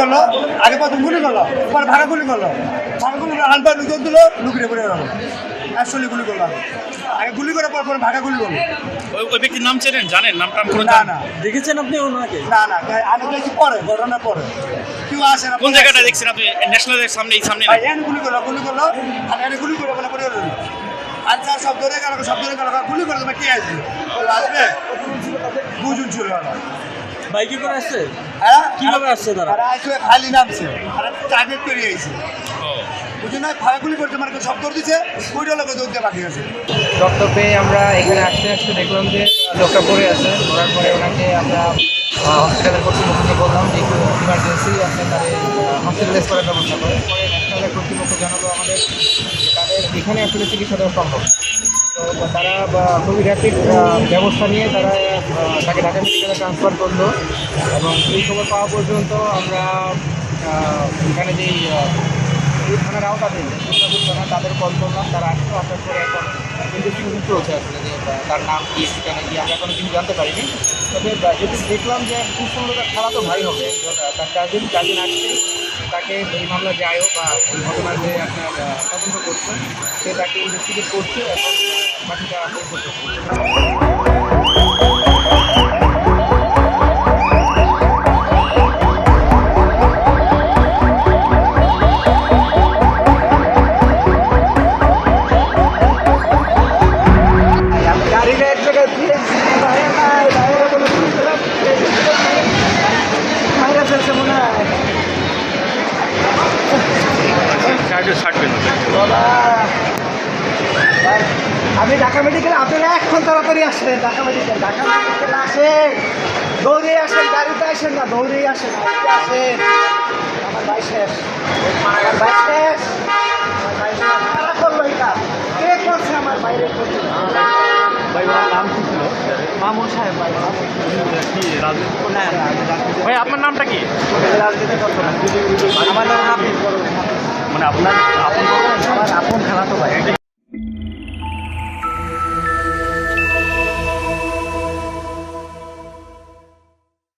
করল আগে প্রথম গুলি করল পরে ভাগা গুলি করল। ভাগা গুলি করে হান পায়ে লুকিয়ে দিল লুকিয়ে পড়ে গেল। আসলে গুলি করল। আগে। গুলি করে পর পরে ভাগা গুলি করল। ওই ব্যক্তির নাম চেনেন? জানেন? নাম টাম কোনো না জানেন? না। দেখেছেন আপনি ওনাকে? না না। আমি দেখছি পরে ঘটনার পরে। কেউ আসে না কোন জায়গাটা দেখছেন আপনি? ন্যাশনালের সামনে এই সামনে ভাই এনে গুলি করল গুলি করল। আর এনে গুলি করে বলে পড়ে গেল। আর যা সব ধরে গেল সব ধরে গেল। গুলি করে তোমার কে আসবে? আসবে? বুঝুন ছিল। না বাইকে করে আসছে হ্যাঁ? কীভাবে আসছে তারা? তারা আসলে খালি নামছে। আর টার্গেট করে আইছে ও, বুঝুন ফায়াগুলি করতে মানে সব দৌড় দিছে ওইটা লোক দিয়ে বাকি আছে। রক্ত পেয়ে আমরা এখানে আসতে আসতে দেখলাম যে লোকটা পড়ে আছে। পড়ার পরে ওনাকে আমরা হসপিটালের কর্তৃপক্ষকে বললাম যে একটু ইমার্জেন্সি আপনি তাদের হসপিটালাইজ করার ব্যবস্থা করেন পরে ন্যাশনালের কর্তৃপক্ষ জানালো আমাদের তাদের এখানে আসলে চিকিৎসা দেওয়া সম্ভব। তারা খুবই র্যাপিড ব্যবস্থা নিয়ে তারা তাকে ঢাকা মেডিকেলে ট্রান্সফার করল। এবং এই খবর পাওয়া পর্যন্ত আমরা এখানে যেই এই থানার আওতাধীন দুর্গাপুর থানা তাদের কল করলাম তারা আসলো আসার পরে এখন ইনভেস্টিগেশন চলছে আসলে যে তার নাম কি, ঠিকানা কি আমরা এখনও কিছু জানতে পারিনি। তবে যেহেতু দেখলাম যে খুব তার খালা তো ভাই হবে তার কাজিন কাজিন আসছে, তাকে এই মামলা আয়োগ বা এই ঘটনার যে আপনার তদন্ত করছে, সে তাকে ইনভেস্টিগেট করছে এবং বাকিটা করছে। ভাই, আমি ঢাকা মেডিকেল আপনারা এখন তাড়াতাড়ি আসেন ঢাকা মেডিকেল ঢাকা মেডিকেল আসেন দৌড়ে আসেন গাড়িতে আসেন না দৌড়েই আসেন আসেন। আমার ভাই শেষ। আমার ভাই শেষ। আমার ভাই শেষ। কারা করল এটা। কে করছে আমার বাইরে করছে ভাই ওনার নাম কি ছিল? মামুন সাহেব ভাই। রাজনীতি- ভাই আপনার নামটা কি? রাজনীতি আমার নাম হাফিজ আপনার